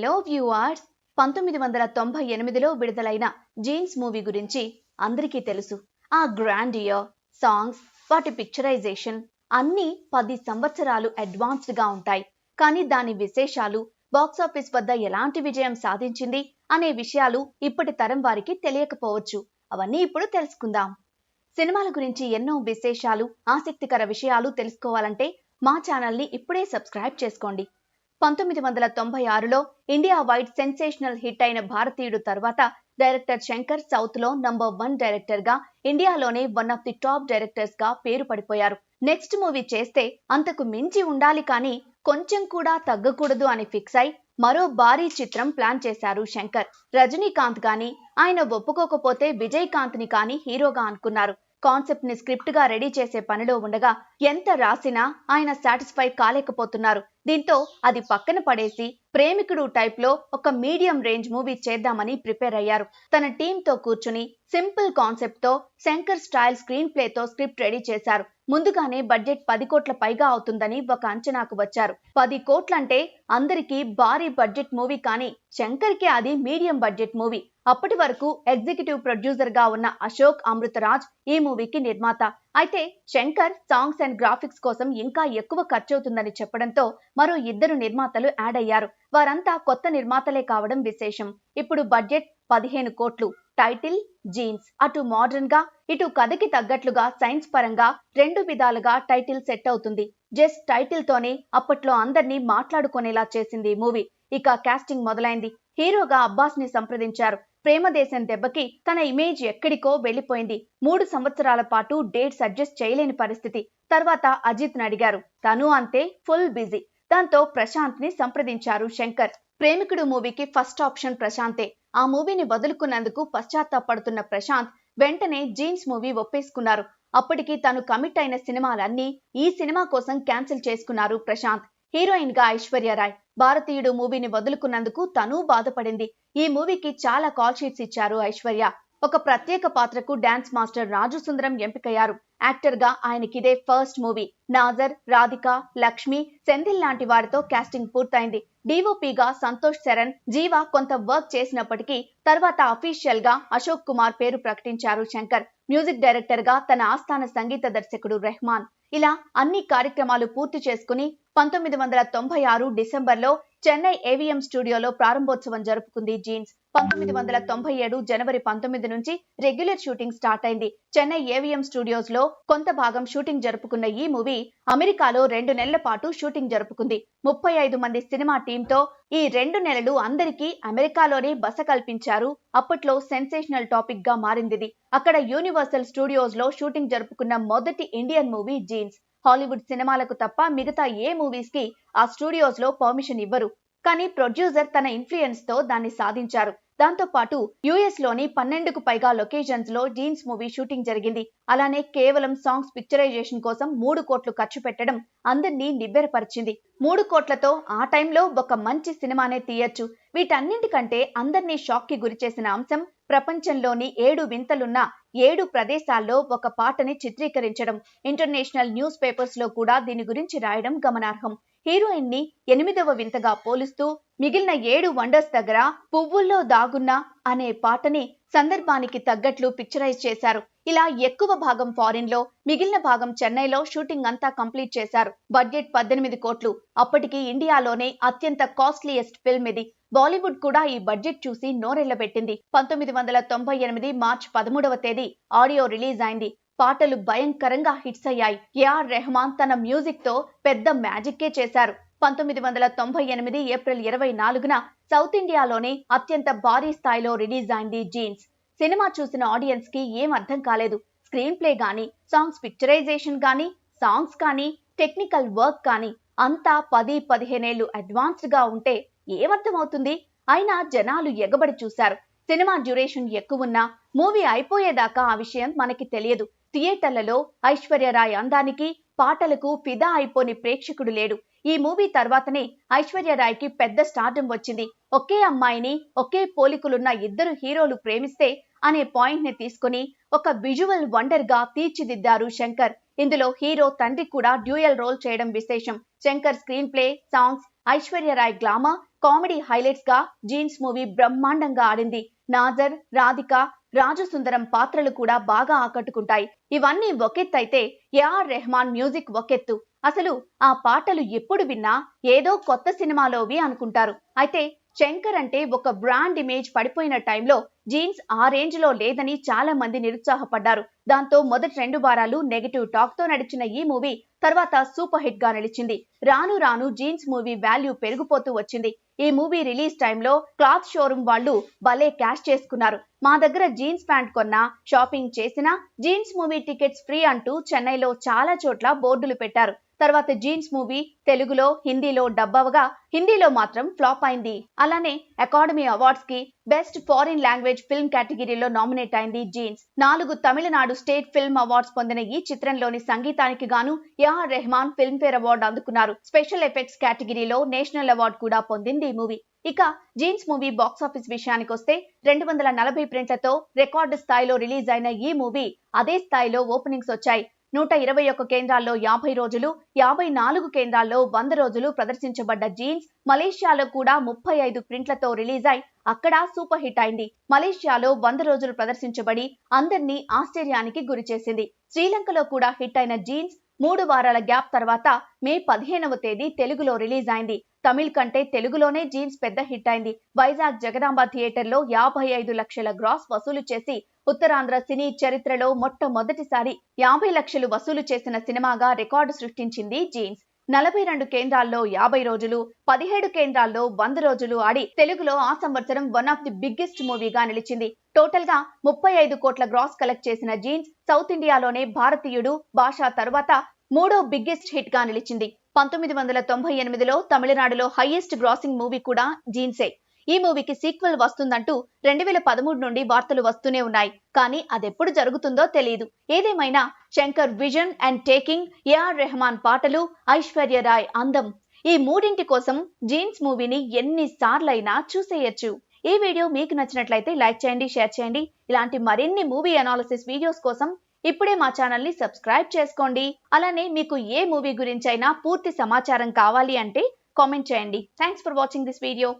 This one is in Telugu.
హలో వ్యూఆర్స్ పంతొమ్మిది వందల తొంభై ఎనిమిదిలో విడుదలైన జీన్స్ మూవీ గురించి అందరికీ తెలుసు. ఆ గ్రాండ్ ఇయర్ సాంగ్స్ వాటి పిక్చరైజేషన్ అన్నీ పది సంవత్సరాలు అడ్వాన్స్డ్గా ఉంటాయి. కానీ దాని విశేషాలు బాక్సాఫీస్ వద్ద ఎలాంటి విజయం సాధించింది అనే విషయాలు ఇప్పటి తరం వారికి తెలియకపోవచ్చు. అవన్నీ ఇప్పుడు తెలుసుకుందాం. సినిమాల గురించి ఎన్నో విశేషాలు ఆసక్తికర విషయాలు తెలుసుకోవాలంటే మా ఛానల్ని ఇప్పుడే సబ్స్క్రైబ్ చేసుకోండి. పంతొమ్మిది వందల తొంభై ఆరులో ఇండియా వైడ్ సెన్సేషనల్ హిట్ అయిన భారతీయుడు తర్వాత డైరెక్టర్ శంకర్ సౌత్లో నంబర్ వన్ డైరెక్టర్గా ఇండియాలోనే వన్ ఆఫ్ ది టాప్ డైరెక్టర్స్గా పేరు పడిపోయారు. నెక్స్ట్ మూవీ చేస్తే అంతకు మించి ఉండాలి కానీ కొంచెం కూడా తగ్గకూడదు అని ఫిక్స్ అయి మరో భారీ చిత్రం ప్లాన్ చేశారు శంకర్. రజనీకాంత్ గాని ఆయన ఒప్పుకోకపోతే విజయకాంత్ని కానీ హీరోగా అనుకున్నారు. కాన్సెప్ట్ని స్క్రిప్ట్గా రెడీ చేసే పనిలో ఉండగా ఎంత రాసినా ఆయన సాటిస్ఫై కాలేకపోతున్నారు. దీంతో అది పక్కన పడేసి ప్రేమికుడు టైప్లో ఒక మీడియం రేంజ్ మూవీ చేద్దామని ప్రిపేర్ అయ్యారు. తన టీమ్తో కూర్చుని సింపుల్ కాన్సెప్ట్తో శంకర్ స్టైల్ స్క్రీన్ ప్లే తో స్క్రిప్ట్ రెడీ చేశారు. ముందుగానే బడ్జెట్ పది కోట్ల పైగా అవుతుందని ఒక అంచనాకు వచ్చారు. పది కోట్లంటే అందరికీ భారీ బడ్జెట్ మూవీ కానీ శంకర్కి అది మీడియం బడ్జెట్ మూవీ. అప్పటి వరకు ఎగ్జిక్యూటివ్ ప్రొడ్యూసర్గా ఉన్న అశోక్ అమృతరాజ్ ఈ మూవీకి నిర్మాత. అయితే శంకర్ సాంగ్స్ అండ్ గ్రాఫిక్స్ కోసం ఇంకా ఎక్కువ ఖర్చవుతుందని చెప్పడంతో మరో ఇద్దరు నిర్మాతలు యాడ్ అయ్యారు. వారంతా కొత్త నిర్మాతలే కావడం విశేషం. ఇప్పుడు బడ్జెట్ పదిహేను కోట్లు. Title Jeans. అటు మోడర్న్గా ఇటు కథకి తగ్గట్లుగా సైన్స్ పరంగా రెండు విధాలుగా టైటిల్ సెట్ అవుతుంది. జస్ట్ టైటిల్ తోనే అప్పట్లో అందర్నీ మాట్లాడుకునేలా చేసింది ఈ మూవీ. ఇక కాస్టింగ్ మొదలైంది. హీరోగా అబ్బాస్ని సంప్రదించారు. ప్రేమదేశం దెబ్బకి తన ఇమేజ్ ఎక్కడికో వెళ్ళిపోయింది మూడు సంవత్సరాల పాటు డేట్స్ అడ్జస్ట్ చేయలేని పరిస్థితి. తర్వాత అజిత్ అడిగారు. తను అంతే ఫుల్ బిజీ. దాంతో ప్రశాంత్ని సంప్రదించారు శంకర్. ప్రేమికుడు మూవీకి ఫస్ట్ ఆప్షన్ ప్రశాంతే. ఆ మూవీని వదులుకున్నందుకు పశ్చాత్తాపడుతున్న ప్రశాంత్ వెంటనే జీన్స్ మూవీ ఒప్పేసుకున్నారు. అప్పటికి తను కమిట్ అయిన సినిమాలన్నీ ఈ సినిమా కోసం క్యాన్సిల్ చేసుకున్నారు ప్రశాంత్. హీరోయిన్గా ఐశ్వర్యరాయ్ భారతీయుడు మూవీని వదులుకున్నందుకు తను బాధపడింది. ఈ మూవీకి చాలా కాల్ షీట్స్ ఇచ్చారు ఐశ్వర్య. ఒక ప్రత్యేక పాత్రకు డాన్స్ మాస్టర్ రాజు సుందరం ఎంపికయ్యారు. యాక్టర్గా ఆయనకిదే ఫస్ట్ మూవీ. నాజర్ రాధిక లక్ష్మి సెంధిల్ లాంటి వారితో కాస్టింగ్ పూర్తయింది. డిఓపిగా సంతోష్ శరణ్ జీవా కొంత వర్క్ చేసినప్పటికీ తర్వాత అఫీషియల్గా అశోక్ కుమార్ పేరు ప్రకటించారు శంకర్. మ్యూజిక్ డైరెక్టర్గా తన ఆస్థాన సంగీత దర్శకుడు రెహమాన్. ఇలా అన్ని కార్యక్రమాలు పూర్తి చేసుకుని పంతొమ్మిది వందల తొంభై ఆరు డిసెంబర్లో చెన్నై ఏవిఎం స్టూడియోలో ప్రారంభోత్సవం జరుపుకుంది జీన్స్. పంతొమ్మిది వందల తొంభై ఏడు జనవరి పంతొమ్మిది నుంచి రెగ్యులర్ షూటింగ్ స్టార్ట్ అయింది. చెన్నై ఏవిఎం స్టూడియోస్లో కొంత భాగం షూటింగ్ జరుపుకున్న ఈ మూవీ అమెరికాలో రెండు నెలల పాటు షూటింగ్ జరుపుకుంది. ముప్పై ఐదు మంది సినిమా టీంతో ఈ రెండు నెలలు అందరికీ అమెరికాలోనే బస కల్పించారు. అప్పట్లో సెన్సేషనల్ టాపిక్గా మారింది అక్కడ యూనివర్సల్ స్టూడియోస్లో షూటింగ్ జరుపుకున్న మొదటి ఇండియన్ మూవీ జీన్స్ హాలీవుడ్ సినిమాలకు తప్ప మిగతా ఏ మూవీస్కి ఆ స్టూడియోస్లో పర్మిషన్ ఇవ్వరు. కానీ ప్రొడ్యూసర్ తన ఇన్ఫ్లుయెన్స్తో దాన్ని సాధించారు. దాంతో పాటు యుఎస్లోని పన్నెండుకు పైగా లొకేషన్స్లో జీన్స్ మూవీ షూటింగ్ జరిగింది. అలానే కేవలం సాంగ్స్ పిక్చరైజేషన్ కోసం మూడు కోట్లు ఖర్చు పెట్టడం అందరినీ నిబ్బెరపరిచింది. మూడు కోట్లతో ఆ టైంలో ఒక మంచి సినిమానే తీయచ్చు. వీటన్నింటికంటే అందరినీ షాక్కి గురిచేసిన అంశం ప్రపంచంలోని ఏడు వింతలున్న ఏడు ప్రదేశాల్లో ఒక పాటని చిత్రీకరించడం ఇంటర్నేషనల్ న్యూస్ పేపర్స్లో కూడా దీని గురించి రాయడం గమనార్హం. హీరోయిన్ని ఎనిమిదవ వింతగా పోలుస్తూ మిగిలిన ఏడు వండర్స్ దగ్గర పువ్వుల్లో దాగున్న అనే పాటని సందర్భానికి తగ్గట్లు పిక్చరైజ్ చేశారు. ఇలా ఎక్కువ భాగం ఫారిన్లో మిగిలిన భాగం చెన్నైలో షూటింగ్ అంతా కంప్లీట్ చేశారు. బడ్జెట్ పద్దెనిమిది కోట్లు. అప్పటికి ఇండియాలోనే అత్యంత కాస్ట్లీయెస్ట్ ఫిల్మ్ ఇది. బాలీవుడ్ కూడా ఈ బడ్జెట్ చూసి నోరెళ్ళబెట్టింది పంతొమ్మిది వందల తొంభై ఎనిమిది మార్చ్ పదమూడవ తేదీ ఆడియో రిలీజ్ అయింది. పాటలు భయంకరంగా హిట్స్ అయ్యాయి. ఏఆర్ రెహమాన్ తన మ్యూజిక్తో పెద్ద మ్యాజిక్కే చేశారు. పంతొమ్మిది వందల తొంభై ఎనిమిది ఏప్రిల్ ఇరవై నాలుగున సౌత్ ఇండియాలోనే అత్యంత భారీ స్థాయిలో రిలీజ్ అయింది జీన్స్. సినిమా చూసిన ఆడియన్స్కి ఏం అర్థం కాలేదు. స్క్రీన్ ప్లే గానీ సాంగ్స్ పిక్చరైజేషన్ గానీ సాంగ్స్ కానీ టెక్నికల్ వర్క్ కానీ అంతా పది పదిహేనేళ్ళు అడ్వాన్స్డ్గా ఉంటే ఏమర్థమవుతుంది? అయినా జనాలు ఎగబడి చూశారు. సినిమా డ్యూరేషన్ ఎక్కువున్నా మూవీ అయిపోయేదాకా ఆ విషయం మనకి తెలియదు. థియేటర్లలో ఐశ్వర్యరాయ్ అందానికి పాటలకు ఫిదా అయిపోని ప్రేక్షకుడు లేడు. ఈ మూవీ తర్వాతనే ఐశ్వర్యరాయ్కి పెద్ద స్టార్డం వచ్చింది. ఒకే అమ్మాయిని ఒకే పోలికలున్న ఇద్దరు హీరోలు ప్రేమిస్తే అనే పాయింట్ని తీసుకుని ఒక విజువల్ వండర్గా తీర్చిదిద్దారు శంకర్. ఇందులో హీరో తండ్రి కూడా డ్యూయల్ రోల్ చేయడం విశేషం. Shankar screenplay songs Aishwarya Rai glamour comedy హైలైట్స్గా Jeans movie బ్రహ్మాండంగా ఆడింది. నాజర్ రాధిక రాజు సుందరం పాత్రలు కూడా బాగా ఆకట్టుకుంటాయి. ఇవన్నీ ఒకెత్తైతే ఏఆర్ రెహమాన్ మ్యూజిక్ ఒకెత్తు. అసలు ఆ పాటలు ఎప్పుడు విన్నా ఏదో కొత్త సినిమాలోవి అనుకుంటారు. అయితే శంకర్ అంటే ఒక బ్రాండ్ ఇమేజ్ పడిపోయిన టైంలో జీన్స్ ఆ రేంజ్లో లేదని చాలా మంది నిరుత్సాహపడ్డారు. దాంతో మొదటి రెండు వారాలు నెగటివ్ టాక్తో నడిచిన ఈ మూవీ తర్వాత సూపర్ హిట్గా నిలిచింది. రాను రాను జీన్స్ మూవీ వాల్యూ పెరిగిపోతూ వచ్చింది. ఈ మూవీ రిలీజ్ టైంలో క్లాత్ షోరూమ్ వాళ్ళు భలే క్యాష్ చేసుకున్నారు. మా దగ్గర జీన్స్ ప్యాంట్ కొన్నా షాపింగ్ చేసినా జీన్స్ మూవీ టికెట్స్ ఫ్రీ అంటూ చెన్నైలో చాలా చోట్ల బోర్డులు పెట్టారు. తర్వాత జీన్స్ మూవీ తెలుగులో హిందీలో డబ్బవగా హిందీలో మాత్రం ఫ్లాప్ అయింది. అలానే అకాడమీ అవార్డ్స్కి బెస్ట్ ఫారిన్ లాంగ్వేజ్ ఫిల్మ్ కేటగిరీలో నామినేట్ అయింది జీన్స్. నాలుగు తమిళనాడు స్టేట్ ఫిల్మ్ అవార్డ్స్ పొందిన ఈ చిత్రంలోని సంగీతానికి గాను A R Rahman Filmfare award అందుకున్నారు. స్పెషల్ ఎఫెక్ట్స్ కేటగిరీలో నేషనల్ అవార్డు కూడా పొందింది ఈ మూవీ. ఇక జీన్స్ మూవీ బాక్సాఫీస్ విషయానికి వస్తే రెండు వందల నలభై ప్రింట్లతో రికార్డు స్థాయిలో రిలీజ్ అయిన ఈ మూవీ అదే స్థాయిలో ఓపెనింగ్స్ వచ్చాయి. నూట ఇరవై ఒక్క కేంద్రాల్లో యాభై రోజులు యాభై నాలుగు కేంద్రాల్లో వంద రోజులు ప్రదర్శించబడ్డ జీన్స్ మలేషియాలో కూడా ముప్పై ఐదు ప్రింట్లతో రిలీజ్ అయి అక్కడ సూపర్ హిట్ అయింది. మలేషియాలో వంద రోజులు ప్రదర్శించబడి అందరినీ ఆశ్చర్యానికి గురిచేసింది శ్రీలంకలో కూడా హిట్ అయిన జీన్స్ మూడు వారాల గ్యాప్ తర్వాత మే పదిహేనవ తేదీ తెలుగులో రిలీజ్ అయింది. తమిళ్ కంటే తెలుగులోనే జీన్స్ పెద్ద హిట్ అయింది. వైజాగ్ జగదాంబ థియేటర్లో యాభై ఐదు లక్షల గ్రాస్ వసూలు చేసి ఉత్తరాంధ్ర సినీ చరిత్రలో మొట్టమొదటిసారి యాభై లక్షలు వసూలు చేసిన సినిమాగా రికార్డు సృష్టించింది జీన్స్. నలభై రెండు కేంద్రాల్లో యాభై రోజులు పదిహేడు కేంద్రాల్లో వంద రోజులు ఆడి తెలుగులో ఆ సంవత్సరం వన్ ఆఫ్ ది బిగ్గెస్ట్ మూవీగా నిలిచింది. టోటల్గా ముప్పై ఐదు కోట్ల గ్రాస్ కలెక్ట్ చేసిన జీన్స్ సౌత్ ఇండియాలోనే భారతీయుడు భాష తరువాత మూడో బిగ్గెస్ట్ హిట్గా నిలిచింది. పంతొమ్మిది వందల తొంభై ఎనిమిదిలో తమిళనాడులో హైయెస్ట్ గ్రాసింగ్ మూవీ కూడా జీన్సే. ఈ మూవీకి సీక్వెల్ వస్తుందంటూ రెండు వేల పదమూడు నుండి వార్తలు వస్తూనే ఉన్నాయి. కానీ అదెప్పుడు జరుగుతుందో తెలియదు ఏదేమైనా Shankar vision and taking A R Rahman పాటలు ఐశ్వర్య రాయ్ అందం. ఈ మూడింటి కోసం జీన్స్ మూవీని ఎన్నిసార్లైనా చూసేయచ్చు. ఈ వీడియో మీకు నచ్చినట్లయితే లైక్ చేయండి షేర్ చేయండి. ఇలాంటి మరిన్ని మూవీ అనాలిసిస్ వీడియోస్ కోసం ఇప్పుడే మా ఛానల్ని సబ్స్క్రైబ్ చేసుకోండి. అలానే మీకు ఏ మూవీ గురించైనా పూర్తి సమాచారం కావాలి అంటే కామెంట్ చేయండి. Thanks for watching this video.